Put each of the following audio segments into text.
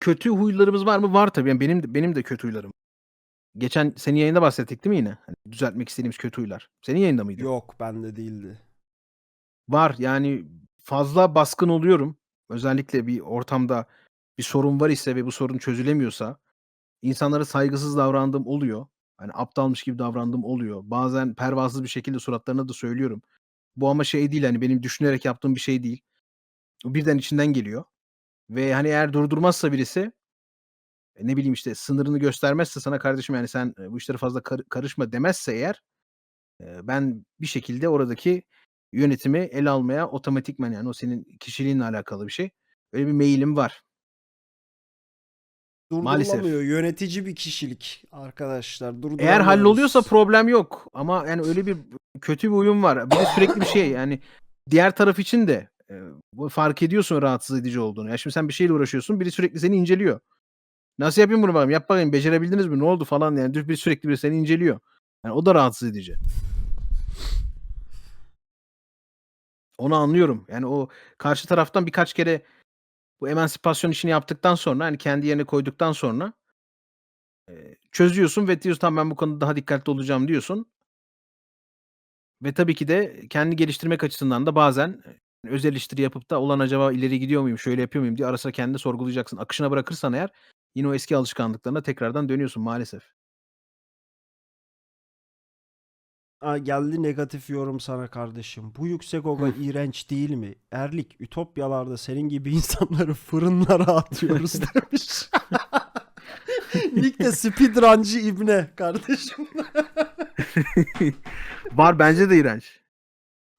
kötü huylarımız var mı? Var tabii. Yani benim de benim de kötü huylarım. Geçen senin yayında bahsettik değil mi yine? Hani düzeltmek istediğimiz kötü huylar. Senin yayında mıydı? Yok bende değildi. Var. Yani fazla baskın oluyorum. Özellikle bir ortamda bir sorun var ise ve bu sorun çözülemiyorsa insanlara saygısız davrandığım oluyor. Hani aptalmış gibi davrandığım oluyor. Bazen pervasız bir şekilde suratlarına da söylüyorum. Bu ama şey değil hani benim düşünerek yaptığım bir şey değil. O birden içinden geliyor. Ve hani eğer durdurmazsa birisi e, ne bileyim işte sınırını göstermezse sana kardeşim yani sen e, bu işlere fazla kar- karışma demezse eğer e, ben bir şekilde oradaki yönetimi ele almaya otomatikman yani o senin kişiliğinle alakalı bir şey. Öyle bir mailim var. Maalesef. Durdurulamıyor. Yönetici bir kişilik arkadaşlar. Eğer halloluyorsa problem yok. Ama yani öyle bir kötü bir uyum var. Bir de sürekli bir şey yani diğer taraf için de bu fark ediyorsun rahatsız edici olduğunu. Ya şimdi sen bir şeyle uğraşıyorsun, biri sürekli seni inceliyor. Nasıl yapayım bunu bakayım? Yap bakayım becerebildiniz mi? Ne oldu falan yani bir sürekli bir seni inceliyor. Yani o da rahatsız edici. Onu anlıyorum. Yani o karşı taraftan birkaç kere bu emansipasyon işini yaptıktan sonra hani kendi yerine koyduktan sonra çözüyorsun ve diyorsun tamam ben bu konuda daha dikkatli olacağım diyorsun. Ve tabii ki de kendi geliştirmek açısından da bazen öz eleştiri yapıp da olan acaba ileri gidiyor muyum, şöyle yapıyor muyum diye ara sıra kendini sorgulayacaksın. Akışına bırakırsan eğer yine o eski alışkanlıklarına tekrardan dönüyorsun maalesef. Aa, geldi negatif yorum sana kardeşim. Bu yüksek oga iğrenç değil mi? Erlik ütopyalarda senin gibi insanları fırınlara atıyoruz demiş. Nick de speedruncı ibne kardeşim. Var bence de iğrenç.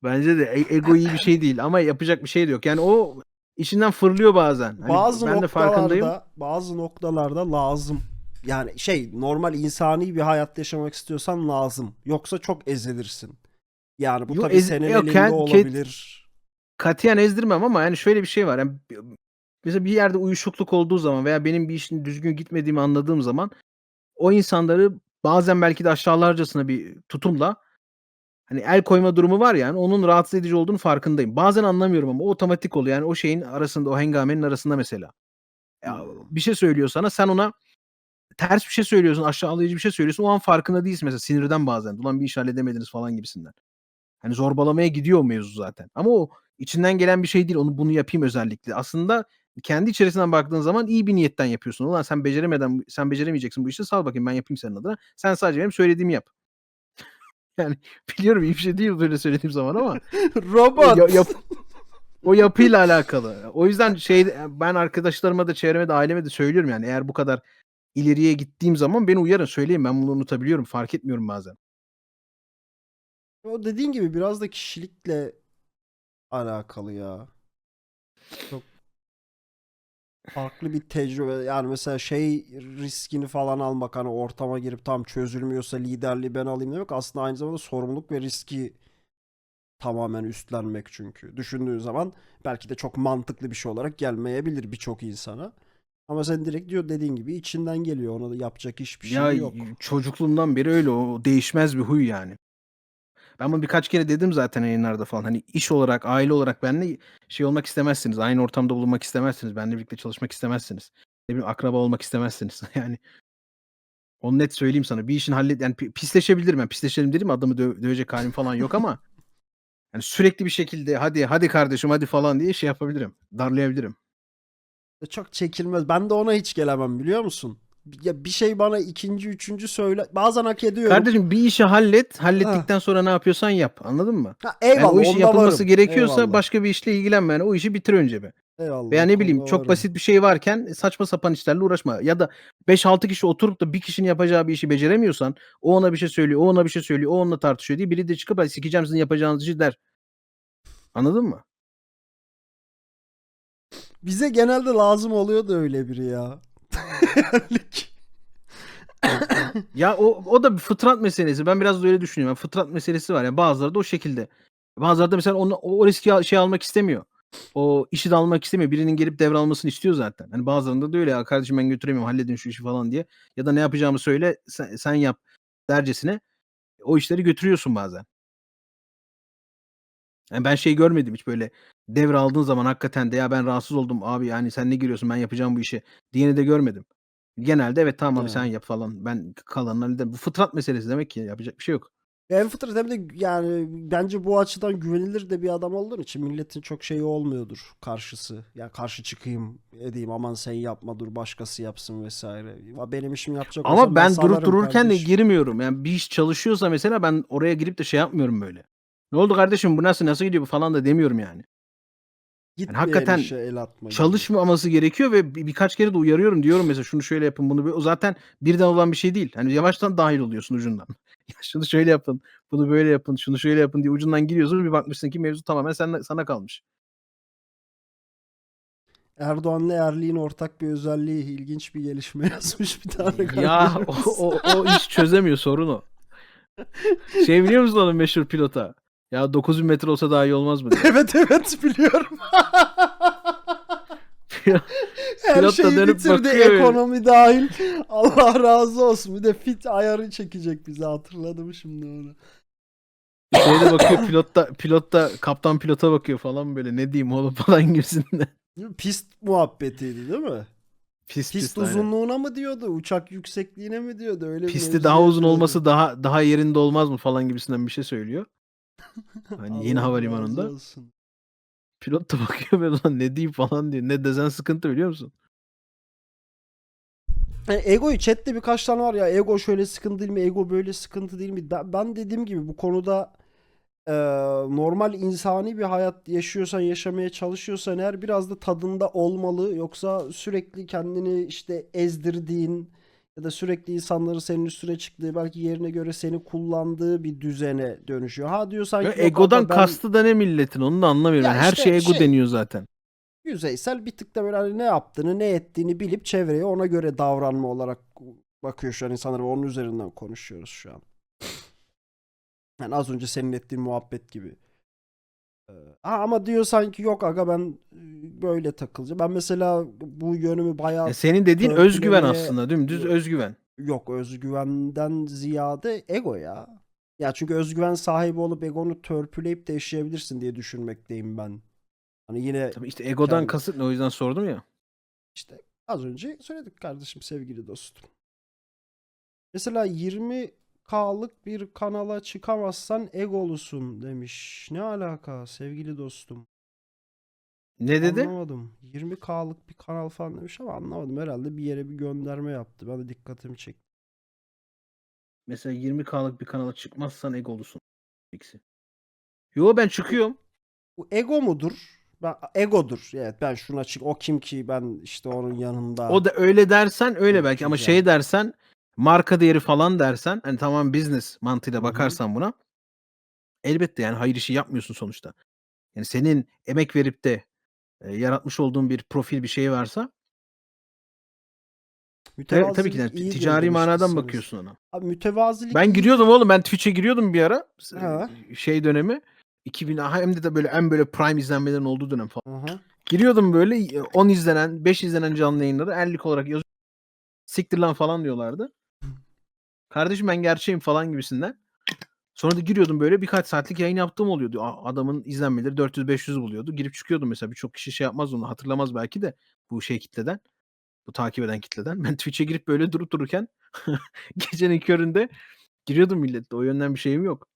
Bence de e- ego iyi bir şey değil ama yapacak bir şey de yok. Yani o içinden fırlıyor bazen. Hani bazı ben de farkındayım. noktalarda bazı noktalarda lazım. Yani şey normal insani bir hayat yaşamak istiyorsan lazım. Yoksa çok ezilirsin. Yani bu Yo, tabii ez- senin yok, elinde ken- ket- olabilir. Katiyen ezdirmem ama yani şöyle bir şey var. Yani mesela bir yerde uyuşukluk olduğu zaman veya benim bir işin düzgün gitmediğimi anladığım zaman o insanları bazen belki de aşağılarcasına bir tutumla hani el koyma durumu var yani onun rahatsız edici olduğunu farkındayım. Bazen anlamıyorum ama otomatik oluyor. Yani o şeyin arasında o hengamenin arasında mesela. Ya, Hmm. bir şey söylüyor sana sen ona ters bir şey söylüyorsun aşağılayıcı bir şey söylüyorsun o an farkında değilsin mesela sinirden bazen. Ulan bir iş halledemediniz falan gibisinden. Hani zorbalamaya gidiyor mevzu zaten. Ama o içinden gelen bir şey değil. Onu bunu yapayım özellikle. Aslında kendi içerisinden baktığın zaman iyi bir niyetten yapıyorsun. Ulan sen beceremeden sen beceremeyeceksin bu işi sal bakayım ben yapayım senin adına. Sen sadece benim söylediğimi yap. Yani biliyorum iyi bir şey değil böyle söylediğim zaman ama Robot. ya- yap- o yapıyla alakalı. O yüzden şey ben arkadaşlarıma da çevreme de aileme de söylüyorum yani eğer bu kadar ileriye gittiğim zaman beni uyarın söyleyin ben bunu unutabiliyorum fark etmiyorum bazen. O dediğin gibi biraz da kişilikle alakalı ya. Çok farklı bir tecrübe. Yani mesela şey riskini falan almak hani ortama girip tam çözülmüyorsa liderliği ben alayım demek aslında aynı zamanda sorumluluk ve riski tamamen üstlenmek çünkü. Düşündüğün zaman belki de çok mantıklı bir şey olarak gelmeyebilir birçok insana. Ama sen direkt diyor dediğin gibi içinden geliyor. Ona da yapacak hiçbir şey Ya yok. çocukluğumdan beri öyle o değişmez bir huy yani. Ben bunu birkaç kere dedim zaten yayınlarda falan. Hani iş olarak, aile olarak benimle şey olmak istemezsiniz. Aynı ortamda bulunmak istemezsiniz. Benimle birlikte çalışmak istemezsiniz. Ne bileyim akraba olmak istemezsiniz. Yani onu net söyleyeyim sana. Bir işin hallet yani pi- pisleşebilirim. Ben pisleşelim dedim adamı dö- dövecek halim falan yok ama yani sürekli bir şekilde hadi hadi kardeşim hadi falan diye şey yapabilirim. Darlayabilirim. Çok çekilmez. Ben de ona hiç gelemem biliyor musun? Ya bir şey bana ikinci, üçüncü söyle. Bazen hak ediyorum. Kardeşim bir işi hallet. Hallettikten sonra ne yapıyorsan yap. Anladın mı? Ha, Yani eyvallah o işin yapılması varım. gerekiyorsa Eyvallah. başka bir işle ilgilenme. Yani o işi bitir önce be. Eyvallah. Veya ne bileyim onda çok varım. basit bir şey varken saçma sapan işlerle uğraşma. Ya da 5-6 kişi oturup da bir kişinin yapacağı bir işi beceremiyorsan o ona bir şey söylüyor, o ona bir şey söylüyor, o onunla tartışıyor diye biri de çıkıp "Ay sikeceğim sizin yapacağınız işi der. Anladın mı? Bize genelde lazım oluyor da öyle biri ya. Ya o o da bir fıtrat meselesi. Ben biraz da öyle düşünüyorum. Fıtrat meselesi var. Yani bazıları da o şekilde. Bazıları da mesela onu, o, riski şey almak istemiyor. O işi de almak istemiyor. Birinin gelip devralmasını istiyor zaten. Hani bazılarında da öyle ya kardeşim ben götüremiyorum halledin şu işi falan diye. Ya da ne yapacağımı söyle sen, sen yap dercesine o işleri götürüyorsun bazen. Yani ben şey görmedim hiç böyle devraldığın zaman hakikaten de ya ben rahatsız oldum abi yani sen ne giriyorsun ben yapacağım bu işi diyeni de görmedim. Genelde evet tamam abi sen yap falan ben kalanını hallederim. Bu fıtrat meselesi demek ki yapacak bir şey yok. Hem fıtrat hem de yani bence bu açıdan güvenilir de bir adam olduğun için milletin çok şeyi olmuyordur karşısı. Yani karşı çıkayım edeyim aman sen yapma dur başkası yapsın vesaire. Ya Benim işimi yapacak Ama olsam ben durup salarım dururken de girmiyorum. Yani bir iş çalışıyorsa mesela ben oraya girip de şey yapmıyorum böyle. Ne oldu kardeşim bu nasıl nasıl gidiyor bu falan da demiyorum yani. Gitmeyen hakikaten işe el. Çalışmaması gerekiyor ve bir, birkaç kere de uyarıyorum diyorum mesela şunu şöyle yapın bunu böyle. O zaten birden olan bir şey değil. Hani yavaştan dahil oluyorsun ucundan. ya şunu şöyle yapın, bunu böyle yapın, şunu şöyle yapın diye ucundan giriyorsun bir bakmışsın ki mevzu tamamen sana, sana kalmış. Erdoğan'la Erli'nin ortak bir özelliği ilginç bir gelişme yazmış bir tane ya o, kardeşimiz. o, o iş çözemiyor sorun o. Şey biliyor musun onun meşhur pilota? Ya 9000 metre olsa daha iyi olmaz mı? evet evet biliyorum. Her Pilot da şeyi dönüp bitirdi bakıyor ekonomi dahil. Allah razı olsun. Bir de fit ayarı çekecek bize hatırladım şimdi onu. Şeyde bakıyor pilot da, pilot da kaptan pilota bakıyor falan böyle ne diyeyim oğlum falan gibisinden. Pist muhabbetiydi değil mi? Pist, Pist pist, aynen. uzunluğuna mı diyordu? Uçak yüksekliğine mi diyordu? Öyle Pisti daha uzun yapıyordu. olması daha daha yerinde olmaz mı falan gibisinden bir şey söylüyor. Hani yeni Allah havalimanında. razı olsun. Pilot da bakıyor böyle lan ne diyeyim falan diyor. Ne desen sıkıntı biliyor musun? Yani egoyu chatte birkaç tane var ya ego şöyle sıkıntı değil mi? Ego böyle sıkıntı değil mi? Ben, ben dediğim gibi bu konuda e, normal insani bir hayat yaşıyorsan, yaşamaya çalışıyorsan eğer biraz da tadında olmalı. Yoksa sürekli kendini işte ezdirdiğin ya da sürekli insanların senin üstüne çıktığı belki yerine göre seni kullandığı bir düzene dönüşüyor. Ha diyorsan Ya ki yok egodan ben kastı da ne milletin onu da anlamıyorum. Ya Yani her işte şey ego şey- deniyor zaten. yüzeysel bir tık da böyle hani ne yaptığını ne ettiğini bilip çevreye ona göre davranma olarak bakıyor şu an insanlar ve onun üzerinden konuşuyoruz şu an. Yani az önce senin ettiğin muhabbet gibi. Ee, ha, ama diyor sanki yok aga ben e, böyle takılacağım. Ben mesela bu yönümü bayağı Ya senin dediğin özgüven aslında dümdüz özgüven. yok özgüvenden ziyade ego ya. Ya çünkü özgüven sahibi olup egonu törpüleyip de yaşayabilirsin diye düşünmekteyim ben. Hani yine Tabii işte egodan Kendi- kasıt ne o yüzden sordum ya. İşte az önce söyledik kardeşim sevgili dostum. Mesela 20K'lık bir kanala çıkamazsan egolusun demiş. Ne alaka sevgili dostum? Ne dedi? Anlamadım. 20K'lık bir kanal falan demiş ama anlamadım. Herhalde bir yere bir gönderme yaptı. Ben de dikkatimi çekti. Mesela 20K'lık bir kanala çıkmazsan egolusun. İkisi. Yo ben çıkıyorum. Bu ego mudur? Ben, egodur. Evet ben şuna çık. O kim ki ben işte onun yanında. O da öyle dersen öyle belki ama şey dersen marka değeri falan dersen hani tamam business mantığıyla Hı hı. bakarsan buna elbette yani hayır işi yapmıyorsun sonuçta. Yani senin emek verip de e, yaratmış olduğun bir profil bir şey varsa evet, tabii ki Mütevazilik de iyidir ticari manadan demiştiniz. bakıyorsun ona. Abi mütevazilik Ben iyi- giriyordum oğlum ben Twitch'e giriyordum bir ara s- Ha. şey dönemi 2000 hem de, de böyle en böyle prime izlenmelerin olduğu dönem falan. Aha. Giriyordum böyle e, 10 izlenen 5 izlenen canlı yayınları ellik olarak yazıyor. Siktir lan falan diyorlardı. Kardeşim ben gerçeğim falan gibisinden. Sonra da giriyordum böyle birkaç saatlik yayın yaptığım oluyordu. A- Adamın izlenmeleri 400-500 buluyordu. Girip çıkıyordum mesela. Birçok kişi şey yapmaz onu hatırlamaz belki de bu şey kitleden. Bu takip eden kitleden. Ben Twitch'e girip böyle durup dururken gecenin köründe giriyordum millette. O yönden bir şeyim yok.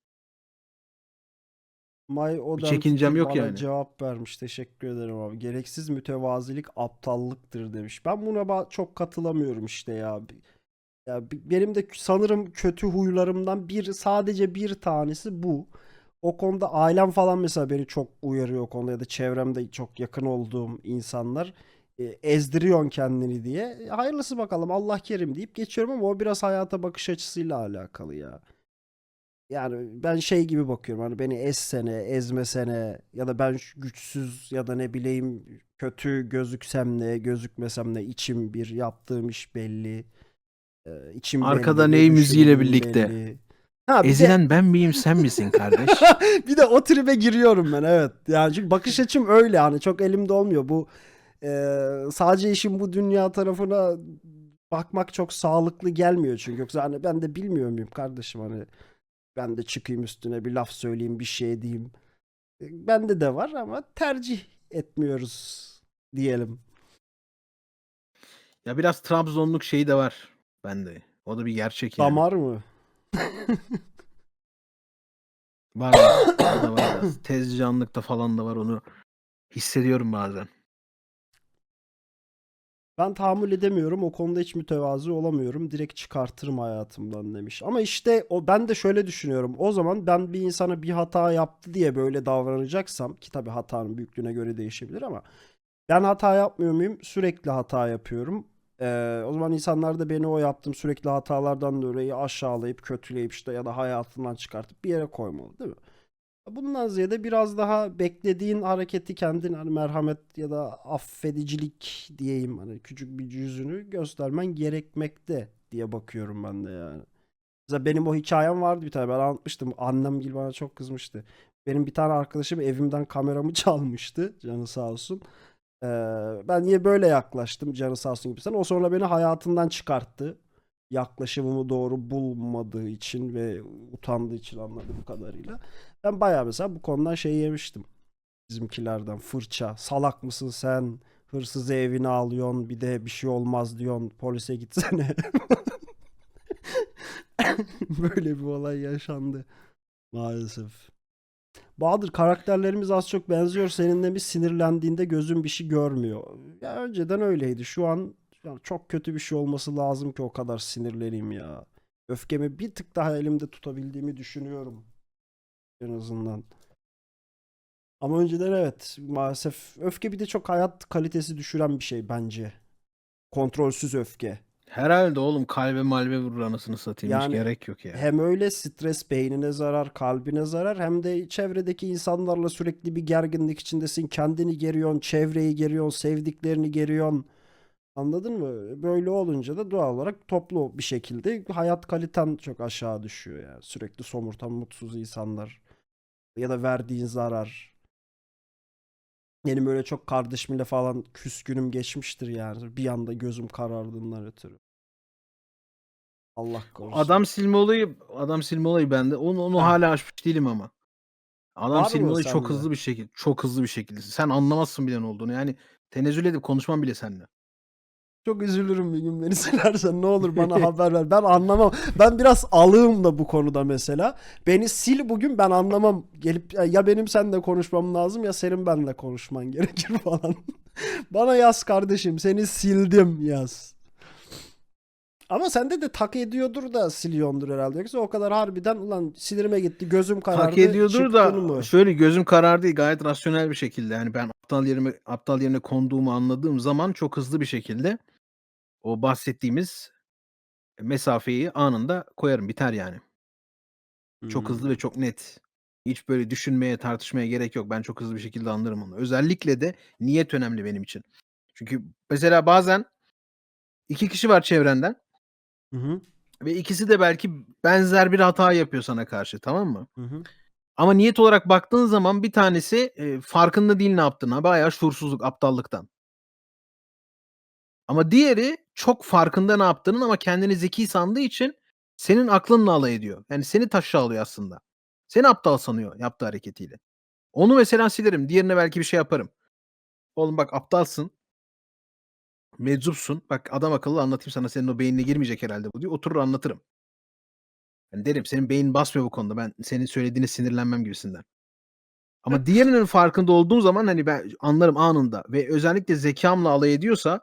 May Oden çekincem yok bana yani. cevap vermiş. Teşekkür ederim abi. Gereksiz mütevazilik aptallıktır demiş. Ben buna ba- çok katılamıyorum işte ya. Ya benim de sanırım kötü huylarımdan bir sadece bir tanesi bu. O konuda ailem falan mesela beni çok uyarıyor o konuda ya da çevremde çok yakın olduğum insanlar e, ezdiriyorsun kendini diye. E, Hayırlısı bakalım Allah kerim deyip geçiyorum ama o biraz hayata bakış açısıyla alakalı ya. Yani ben şey gibi bakıyorum hani beni ezsene, ezmesene ya da ben güçsüz ya da ne bileyim kötü gözüksem ne, gözükmesem ne içim bir yaptığım iş belli. Ee, içim Arkada belli, ney müziğiyle düşündüğüm birlikte? belli. Ha, bir de, Ezilen ben miyim sen misin kardeş? bir de o tribe giriyorum ben evet. Yani çünkü bakış açım öyle hani çok elimde olmuyor. Bu e, sadece işin bu dünya tarafına bakmak çok sağlıklı gelmiyor çünkü yoksa hani ben de bilmiyor muyum kardeşim hani ben de çıkayım üstüne bir laf söyleyeyim bir şey diyeyim. Bende de var ama tercih etmiyoruz diyelim. Ya biraz Trabzonluk şeyi de var bende. O da bir gerçek yani. Damar mı? Var var. O da var biraz. Tezcanlıkta falan da var onu hissediyorum bazen. Ben tahammül edemiyorum. O konuda hiç mütevazı olamıyorum. Direkt çıkartırım hayatımdan demiş. Ama işte o ben de şöyle düşünüyorum. O zaman ben bir insana bir hata yaptı diye böyle davranacaksam ki tabii hatanın büyüklüğüne göre değişebilir ama ben hata yapmıyor muyum? Sürekli hata yapıyorum. Ee, o zaman insanlar da beni o yaptığım sürekli hatalardan dolayı aşağılayıp kötüleyip işte ya da hayatından çıkartıp bir yere koymalı değil mi? Bundan ziyade biraz daha beklediğin hareketi kendin hani merhamet ya da affedicilik diyeyim hani küçük bir yüzünü göstermen gerekmekte diye bakıyorum ben de yani. Mesela benim o hikayem vardı bir tane ben anlatmıştım. Annem gibi bana çok kızmıştı. Benim bir tane arkadaşım evimden kameramı çalmıştı. Canı sağ olsun. Ben niye böyle yaklaştım canı sağ olsun gibi. Sen o sonra beni hayatından çıkarttı. Yaklaşımımı doğru bulmadığı için ve utandığı için anladığım kadarıyla. Ben bayağı mesela bu konudan şey yemiştim. Bizimkilerden fırça. Salak mısın sen? Hırsızı evine alıyorsun. Bir de bir şey olmaz diyorsun. Polise gitsene. Böyle bir olay yaşandı. Maalesef. Bahadır karakterlerimiz az çok benziyor. Seninle bir sinirlendiğinde gözün bir şey görmüyor. Ya önceden öyleydi. Şu an ya çok kötü bir şey olması lazım ki o kadar sinirleneyim ya. Öfkemi bir tık daha elimde tutabildiğimi düşünüyorum. En azından. Ama önceden evet maalesef öfke bir de çok hayat kalitesi düşüren bir şey bence. Kontrolsüz öfke. Herhalde oğlum kalbe malbe vurur anasını satayım. Hiç Yani gerek yok ya. Hem öyle stres beynine zarar, kalbine zarar hem de çevredeki insanlarla sürekli bir gerginlik içindesin. Kendini geriyorsun, çevreyi geriyorsun, sevdiklerini geriyorsun. Anladın mı? Böyle olunca da doğal olarak toplu bir şekilde hayat kaliten çok aşağı düşüyor yani. Sürekli somurtan, mutsuz insanlar ya da verdiğin zarar. Benim öyle çok kardeşimle falan küskünüm geçmiştir yani. Bir anda gözüm karardığından ötürü. Allah korusun. Adam silme olayı, adam silme olayı bende. Onu, onu Ha. hala aşmış değilim ama. Adam Var silme olayı çok sende? hızlı bir şekilde, çok hızlı bir şekilde. Sen anlamazsın bile ne olduğunu. Yani tenezzül edip konuşmam bile seninle. Çok üzülürüm bir gün beni silersen ne olur bana haber ver. Ben anlamam. Ben biraz alığım da bu konuda mesela. Beni sil bugün ben anlamam. Gelip ya benim seninle konuşmam lazım ya senin benimle konuşman gerekir falan. Bana yaz kardeşim seni sildim yaz. Ama sende de tak ediyordur da siliyordur herhalde. Yoksa o kadar harbiden ulan sinirime gitti gözüm karardı. Hak ediyordur da mı? şöyle gözüm karardı gayet rasyonel bir şekilde. Yani ben aptal yerime aptal yerine konduğumu anladığım zaman çok hızlı bir şekilde o bahsettiğimiz mesafeyi anında koyarım. Biter yani. Çok hızlı ve çok net. Hiç böyle düşünmeye, tartışmaya gerek yok. Ben çok hızlı bir şekilde anlarım onu. Özellikle de niyet önemli benim için. Çünkü mesela bazen 2 kişi var çevrenden Hı hı. ve ikisi de belki benzer bir hata yapıyor sana karşı, tamam mı? Hı hı. Ama niyet olarak baktığın zaman bir tanesi, eee, farkında değil ne yaptığına, bayağı şuursuzluk, aptallıktan. Ama diğeri çok farkında ne yaptığının ama kendini zeki sandığı için senin aklınla alay ediyor. Yani seni taşağılıyor aslında. Seni aptal sanıyor yaptığı hareketiyle. Onu mesela silerim. Diğerine belki bir şey yaparım. Oğlum bak aptalsın. Meczupsun. Bak adam akıllı anlatayım sana. Senin o beynine girmeyecek herhalde bu diye. Oturur anlatırım. Yani derim senin beynin basmıyor bu konuda. Ben senin söylediğine sinirlenmem gibisinden. Ama diğerinin farkında olduğum zaman hani ben anlarım anında ve özellikle zekamla alay ediyorsa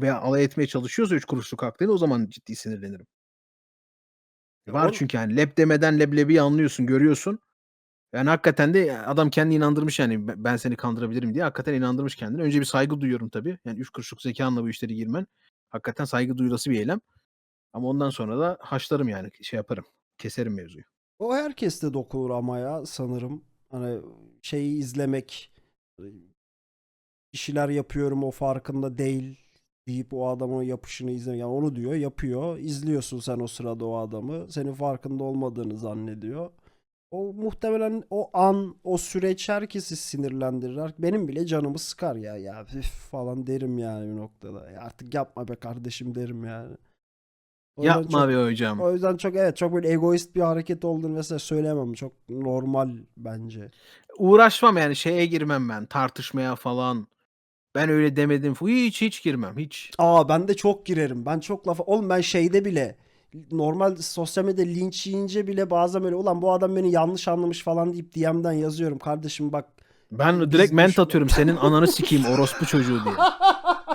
veya alay etmeye çalışıyorsa 3 kuruşluk aklıyla o zaman ciddi sinirlenirim. Ya Var on- çünkü yani leb demeden leblebiyi anlıyorsun, görüyorsun. Yani hakikaten de adam kendini inandırmış yani "Be- ben seni kandırabilirim diye hakikaten inandırmış kendini. Önce bir saygı duyuyorum tabii. Yani 3 kuruşluk zekanla bu işleri girmen hakikaten saygı duyulası bir eylem. Ama ondan sonra da haşlarım yani şey yaparım. Keserim mevzuyu. O herkeste dokunur ama ya sanırım. Hani şeyi izlemek bir şeyler yapıyorum o farkında değil deyip o adamın yapışını izlemek. Yani onu diyor yapıyor. İzliyorsun sen o sırada o adamı. Senin farkında olmadığını zannediyor. O muhtemelen o an, o süreç herkesi sinirlendirir. Benim bile canımı sıkar ya. Ya falan derim yani bir noktada. Ya artık yapma be kardeşim derim yani. O Yapma çok- be hocam. O yüzden çok evet çok böyle egoist bir hareket olduğunu mesela söyleyemem. Çok normal bence. Uğraşmam yani şeye girmem ben tartışmaya falan. Ben öyle demedim. Hiç hiç girmem hiç. Aa ben de çok girerim. Ben çok lafa... Oğlum ben şeyde bile normal sosyal medyada linç yiyince bile bazen böyle ulan bu adam beni yanlış anlamış falan deyip DM'den yazıyorum. Kardeşim bak Ben direkt ment düşman- atıyorum senin ananı sikeyim orospu çocuğu diye.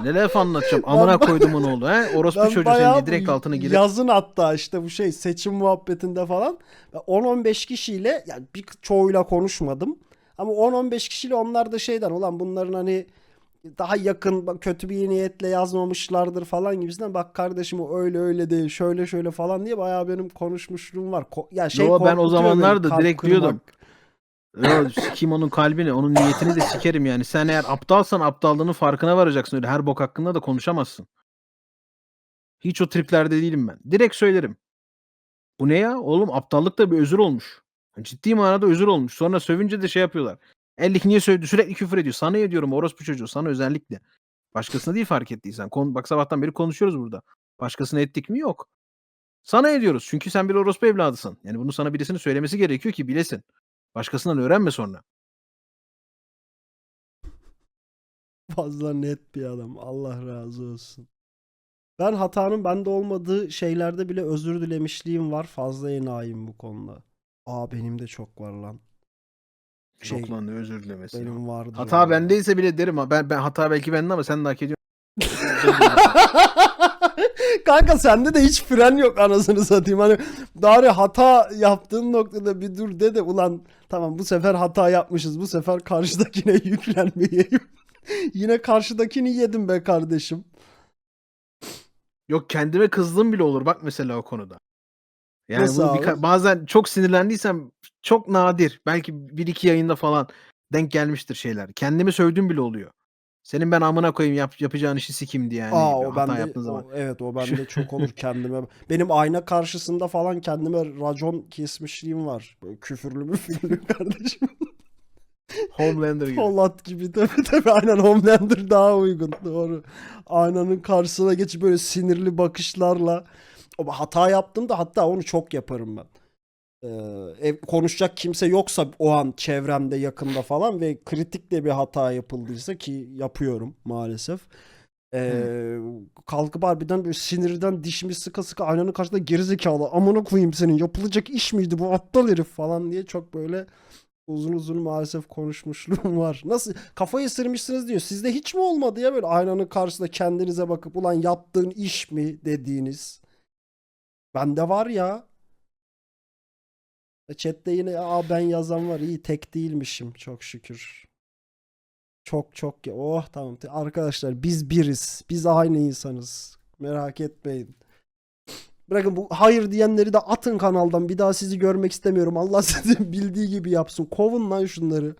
Ne laf anlatacağım? Amına Ben- koydum onu oldu. He? Orospu ben çocuğu senin bayağı diye direkt bu altına girip. yazın hatta işte bu şey seçim muhabbetinde falan 10-15 kişiyle yani bir çoğuyla konuşmadım. Ama 10-15 kişiyle onlar da şeyden ulan bunların hani daha yakın kötü bir niyetle yazmamışlardır falan gibisinden bak kardeşim o öyle öyle değil şöyle şöyle falan diye bayağı benim konuşmuşluğum var. Ko- ya şey Yo, ben o zamanlar da direkt kırmak. diyordum. Yo, sikeyim onun kalbini, onun niyetini de sikerim yani. Sen eğer aptalsan aptallığının farkına varacaksın. Öyle her bok hakkında da konuşamazsın. Hiç o triplerde değilim ben. Direkt söylerim. Bu ne ya? Oğlum aptallık da bir özür olmuş. Ciddi manada özür olmuş. Sonra sövünce de şey yapıyorlar. Ellik niye sövdü? Sürekli küfür ediyor. Sana ediyorum orospu çocuğu. Sana özellikle. Başkasına değil fark ettiysen. Kon bak sabahtan beri konuşuyoruz burada. Başkasına ettik mi? Yok. Sana ediyoruz. Çünkü sen bir orospu evladısın. Yani bunu sana birisinin söylemesi gerekiyor ki bilesin. Başkasından öğrenme sonra. Fazla net bir adam. Allah razı olsun. Ben hatanın bende olmadığı şeylerde bile özür dilemişliğim var. Fazla enayim bu konuda. Aa benim de çok var lan. Şey, Yok lan ne özür dilemesi. ya. benim vardır. Hata bendeyse bile derim ha. Ben, ben hata belki bende ama sen de hak ediyorsun. Kanka sende de hiç fren yok anasını satayım. Hani bari hata yaptığın noktada bir dur de de ulan tamam bu sefer hata yapmışız. Bu sefer karşıdakine yüklenmeyeyim. Yine karşıdakini yedim be kardeşim. Yok kendime kızdığım bile olur bak mesela o konuda. Yani Nasıl bunu abi? birka- bazen çok sinirlendiysem çok nadir. Belki bir iki yayında falan denk gelmiştir şeyler. Kendimi sövdüğüm bile oluyor. Senin ben amına koyayım yap, yapacağın işi sikim diye yani. Aa o hata bende yaptığın zaman. o- evet o bende çok olur kendime. Benim ayna karşısında falan kendime racon kesmişliğim var. Böyle küfürlü müfürlü kardeşim. Homelander gibi. Polat gibi tabii tabii aynen Homelander daha uygun doğru. Aynanın karşısına geçip böyle sinirli bakışlarla hata yaptığımda hatta onu çok yaparım ben. Ev, konuşacak kimse yoksa o an çevremde yakında falan ve kritik de bir hata yapıldıysa ki yapıyorum maalesef. Ee, kalkıp harbiden böyle sinirden dişimi sıka sıka aynanın karşısında gerizekalı amına koyayım senin yapılacak iş miydi bu aptal herif falan diye çok böyle uzun uzun maalesef konuşmuşluğum var. Nasıl kafayı ısırmışsınız diyor. Sizde hiç mi olmadı ya böyle aynanın karşısında kendinize bakıp ulan yaptığın iş mi dediğiniz? Bende var ya. E, Chat'te yine Aa, ben yazan var. İyi tek değilmişim çok şükür. Çok çok ya. Oh tamam. Arkadaşlar biz biriz. Biz aynı insanız. Merak etmeyin. Bırakın bu hayır diyenleri de atın kanaldan. Bir daha sizi görmek istemiyorum. Allah sizi bildiği gibi yapsın. Kovun lan şunları.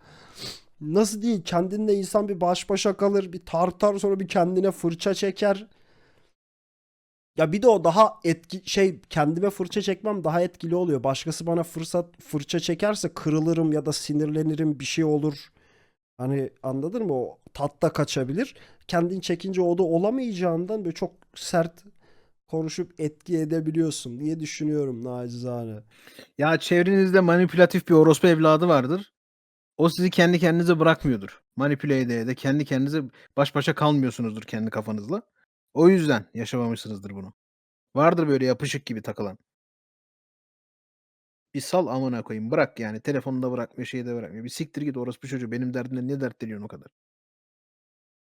Nasıl değil? Kendinle insan bir baş başa kalır. Bir tartar sonra bir kendine fırça çeker. Ya bir de o daha etki şey kendime fırça çekmem daha etkili oluyor. Başkası bana fırsat fırça çekerse kırılırım ya da sinirlenirim bir şey olur. Hani anladın mı? O tatta kaçabilir. Kendin çekince o da olamayacağından böyle çok sert konuşup etki edebiliyorsun diye düşünüyorum nacizane. Ya çevrenizde manipülatif bir orospu evladı vardır. O sizi kendi kendinize bırakmıyordur. Manipüle ede ede kendi kendinize baş başa kalmıyorsunuzdur kendi kafanızla. O yüzden yaşamamışsınızdır bunu. Vardır böyle yapışık gibi takılan. Bir sal amına koyayım. Bırak yani. Telefonunu da bırakmıyor, şeyi de bırakmıyor. Bir siktir git orospu çocuğu. Benim derdimle ne dertleniyorsun o kadar?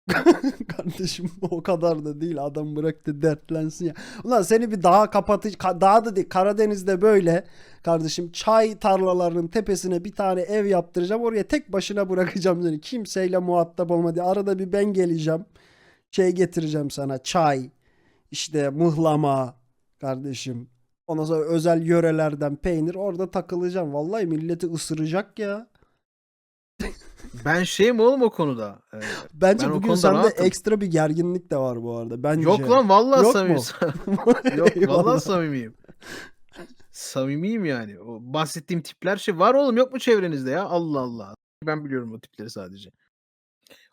Kardeşim o kadar da değil adam bıraktı dertlensin ya. Ulan seni bir dağa kapatıcı daha da değil Karadeniz'de böyle kardeşim çay tarlalarının tepesine bir tane ev yaptıracağım oraya tek başına bırakacağım seni kimseyle muhatap olma diye arada bir ben geleceğim şey getireceğim sana çay işte mıhlama kardeşim ondan sonra özel yörelerden peynir orada takılacağım vallahi milleti ısıracak ya. Ben şeyim oğlum o konuda. Ee, Bence Ben bugün sende rahatım. ekstra bir gerginlik de var bu arada. Bence. Yok lan vallahi Yok samimi. mu? Yok vallahi samimiyim. Samimiyim yani. O bahsettiğim tipler şey var oğlum yok mu çevrenizde ya? Allah Allah. Ben biliyorum o tipleri sadece.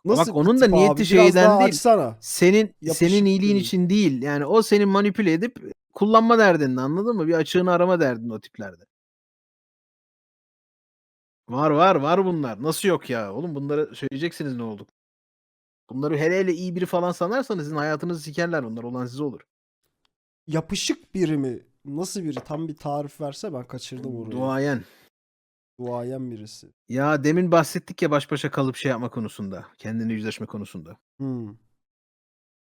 Nasıl Bak onun da tip niyeti abi? Biraz şeyden değil. açsana. Senin Yapışık senin iyiliğin değil. için değil. Yani o seni manipüle edip kullanma derdinde anladın mı? Bir açığını arama derdinde o tiplerde. Var var var bunlar. Nasıl yok ya? Oğlum bunları söyleyeceksiniz ne olduk. Bunları hele hele iyi biri falan sanarsanız sizin hayatınızı sikerler bunlar. Olan size olur. Yapışık biri mi? Nasıl biri? Tam bir tarif verse ben kaçırdım orayı. Duayen. Duayen birisi. Ya demin bahsettik ya baş başa kalıp şey yapma konusunda. Kendine yüzleşme konusunda. Hmm.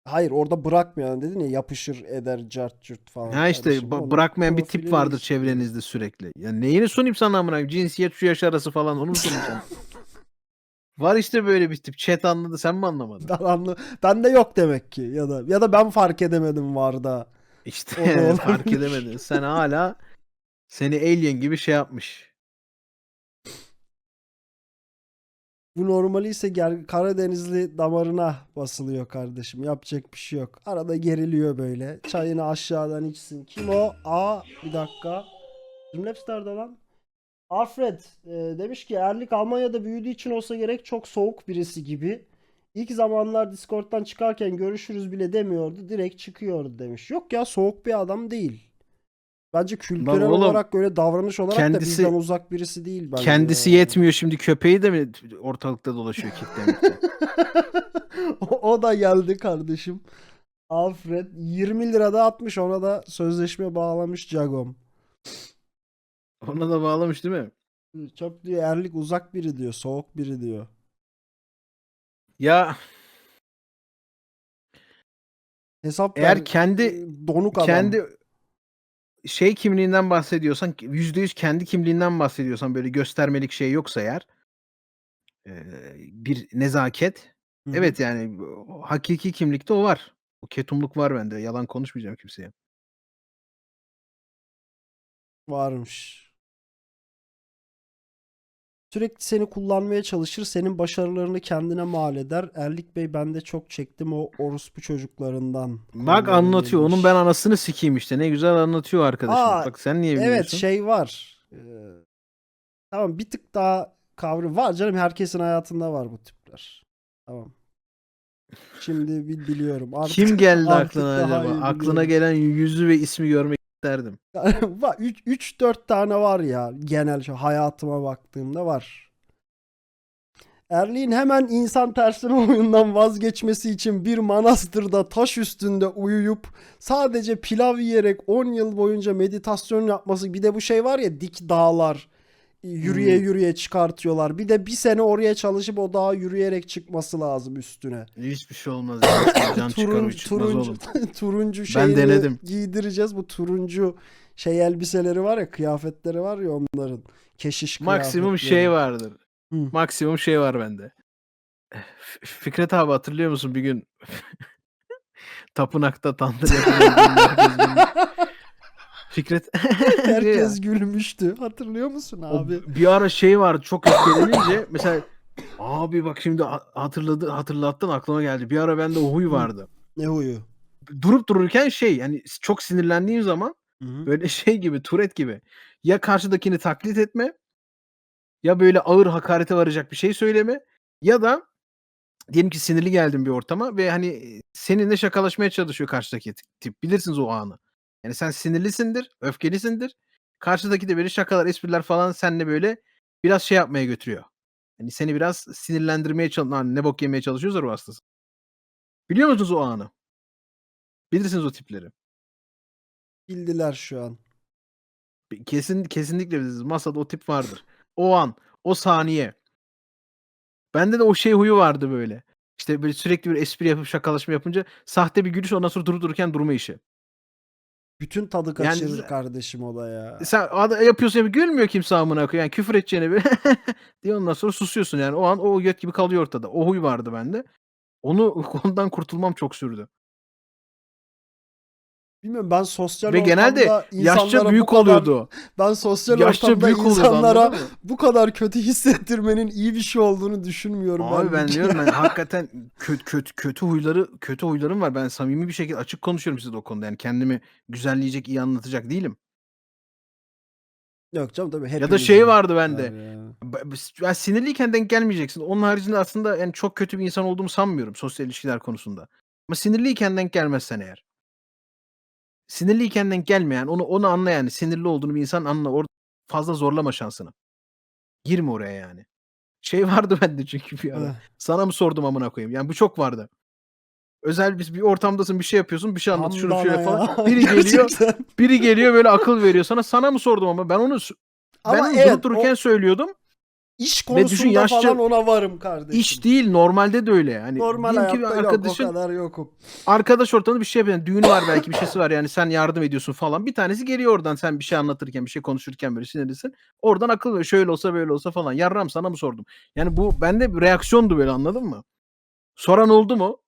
Hayır orada bırakmayan dedin ya yapışır eder cart cürt falan. Ha işte Kardeşim, ba- onun bırakmayan bir tip vardır istiyorum. çevrenizde sürekli. Ya neyini sunayım sana amına koyayım? Cinsiyet şu yaş arası falan onu mu sunayım sana? Var işte böyle bir tip. Chat anladı sen mi anlamadın? Ben anla ben de yok demek ki ya da ya da ben fark edemedim var da. O da İşte fark olabilir. edemedin. Sen hala seni alien gibi şey yapmış. Bu normali ise Karadenizli damarına basılıyor kardeşim. Yapacak bir şey yok. Arada geriliyor böyle. Çayını aşağıdan içsin. Kim o? Aa bir dakika. Streamlabs nerede lan? Alfred e, demiş ki Erlik Almanya'da büyüdüğü için olsa gerek çok soğuk birisi gibi. İlk zamanlar Discord'dan çıkarken görüşürüz bile demiyordu. Direkt çıkıyordu demiş. Yok ya soğuk bir adam değil. Bence kültürel oğlum, olarak böyle davranış olarak da kendisi- bizden uzak birisi değil bence. Kendisi yani. yetmiyor şimdi köpeği de mi ortalıkta dolaşıyor kitlemekte? o, o da geldi kardeşim. Alfred 20 lira da atmış ona da sözleşme bağlamış Cagom. Ona da bağlamış değil mi? Çok diyor erlik uzak biri diyor. Soğuk biri diyor. Ya Hesap Eğer kendi- e, donuk adam. kendi şey kimliğinden bahsediyorsan %100 kendi kimliğinden bahsediyorsan böyle göstermelik şey yoksa eğer bir nezaket Hı evet yani hakiki kimlikte o var. O ketumluk var bende. Yalan konuşmayacağım kimseye. varmış. Sürekli seni kullanmaya çalışır. Senin başarılarını kendine mal eder. Erlik Bey ben de çok çektim o orospu çocuklarından. Bak anlatıyor. Onun demiş. ben anasını sikeyim işte. Ne güzel anlatıyor arkadaşım. Aa, Bak sen niye Evet bilmiyorsun? şey var. Ee, tamam bir tık daha kavram var canım herkesin hayatında var bu tipler. Tamam. Şimdi bil biliyorum. Artık, Kim geldi artık aklına acaba? Aklına gelen yüzü ve ismi görmek isterdim. var 3 4 tane var ya genel şu hayatıma baktığımda var. Erliğin hemen insan tersine oyundan vazgeçmesi için bir manastırda taş üstünde uyuyup sadece pilav yiyerek 10 yıl boyunca meditasyon yapması bir de bu şey var ya dik dağlar yürüye Hmm. yürüye çıkartıyorlar. Bir de bir sene oraya çalışıp o dağa yürüyerek çıkması lazım üstüne. Hiçbir şey olmaz. Can Turun- turuncu, turuncu Ben şeyini denedim. giydireceğiz. Bu turuncu şey elbiseleri var ya kıyafetleri var ya onların. Keşiş Maksimum şey vardır. Hı. Maksimum şey var bende. Fikret abi hatırlıyor musun bir gün tapınakta tandır yapılıyor. Fikret Herkes gülmüştü. Hatırlıyor musun o abi? bir ara şey vardı çok öfkelenince mesela abi bak şimdi ha- hatırladı hatırlattın aklıma geldi. Bir ara bende o huy vardı. Ne huyu? Durup dururken şey yani çok sinirlendiğim zaman Hı hı. Böyle şey gibi, Tourette gibi. Ya karşıdakini taklit etme, ya böyle ağır hakarete varacak bir şey söyleme ya da diyelim ki sinirli geldin bir ortama ve hani e, seninle şakalaşmaya çalışıyor karşıdaki tip. Bilirsiniz o anı. Yani sen sinirlisindir, öfkelisindir. Karşıdaki de böyle şakalar, espriler falan seninle böyle biraz şey yapmaya götürüyor. Yani seni biraz sinirlendirmeye çalışıyor. Ne bok yemeye çalışıyorsa ruh hastası. Biliyor musunuz o anı? Bilirsiniz o tipleri. Bildiler şu an. Kesin kesinlikle biliriz. Masada o tip vardır. O an, o saniye. Bende de o şey huyu vardı böyle. İşte böyle sürekli bir espri yapıp şakalaşma yapınca sahte bir gülüş ondan sonra durup dururken durma işi. Bütün tadı Yani kaçırır kardeşim o da ya. Sen yapıyorsun yapıp gülmüyor kimse amına koyayım. Yani küfür edeceğine böyle diye ondan sonra susuyorsun yani. O an o göt gibi kalıyor ortada. O huy vardı bende. Onu ondan kurtulmam çok sürdü. Bilmiyorum ben sosyal Ve genelde yaşça büyük kadar oluyordu. ben sosyal Yaşça ortamda büyük insanlara bu kadar kötü hissettirmenin iyi bir şey olduğunu düşünmüyorum Abi ben ben. diyorum ben hakikaten kötü kötü kötü huyları kötü huylarım var. Ben samimi bir şekilde açık konuşuyorum size o konuda. Yani kendimi güzelleyecek, iyi anlatacak değilim. Yok canım tabii Ya da şey vardı var bende. ya. b- b- Ben sinirliyken denk gelmeyeceksin. Onun haricinde aslında yani çok kötü bir insan olduğumu sanmıyorum sosyal ilişkiler konusunda. Ama sinirliyken denk gelmezsen eğer. Sinirliyken denk gelme yani. Onu onu anla yani. Sinirli olduğunu bir insan anla. Orada fazla zorlama şansını. Girme oraya yani. Şey vardı bende çünkü bir ara. Sana mı sordum amına koyayım? Yani bu çok vardı. Özel bir, bir ortamdasın bir şey yapıyorsun bir şey anlat şunu şöyle falan. Biri geliyor gerçekten. biri geliyor böyle akıl veriyor sana. Sana mı sordum ama ben onu ben Ama onu evet, durup dururken o söylüyordum. İş Ve düşün konusunda yaşça- falan ona varım kardeşim. İş değil normalde de öyle yani. Normal Diyelim ki hayatta yok arkadaşın o kadar yokum. arkadaş ortamında bir şey yapıyor. Düğün var belki bir şeysi var yani sen yardım ediyorsun falan. Bir tanesi geliyor oradan sen bir şey anlatırken bir şey konuşurken böyle sinirlisin. Oradan akıl veriyor. Şöyle olsa böyle olsa falan. Yarram sana mı sordum? Yani bu bende bir reaksiyondu böyle anladın mı? Soran oldu mu?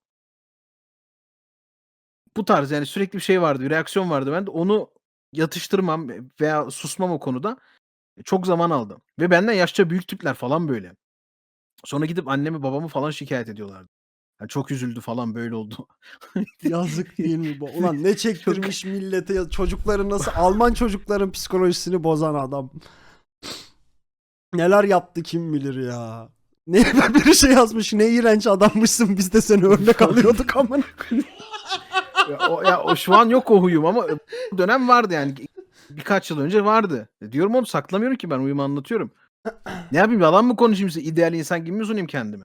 Bu tarz yani sürekli bir şey vardı. Bir reaksiyon vardı. Ben de onu yatıştırmam veya susmam o konuda çok zaman aldı. Ve benden yaşça büyük tipler falan böyle. Sonra gidip annemi babamı falan şikayet ediyorlardı. Ya çok üzüldü falan böyle oldu. Yazık değil mi bu? Ulan ne çektirmiş millete ya- çocukları nasıl Alman çocukların psikolojisini bozan adam. Neler yaptı kim bilir ya. Ne bir şey yazmış ne iğrenç adammışsın biz de seni örnek alıyorduk ama. ya, o, ya o şu an yok o huyum ama dönem vardı yani. Birkaç yıl önce vardı. E Diyorum oğlum saklamıyorum ki ben huyumu anlatıyorum. Ne yapayım yalan mı konuşayım size? İdeal insan gibi mi sunayım kendimi?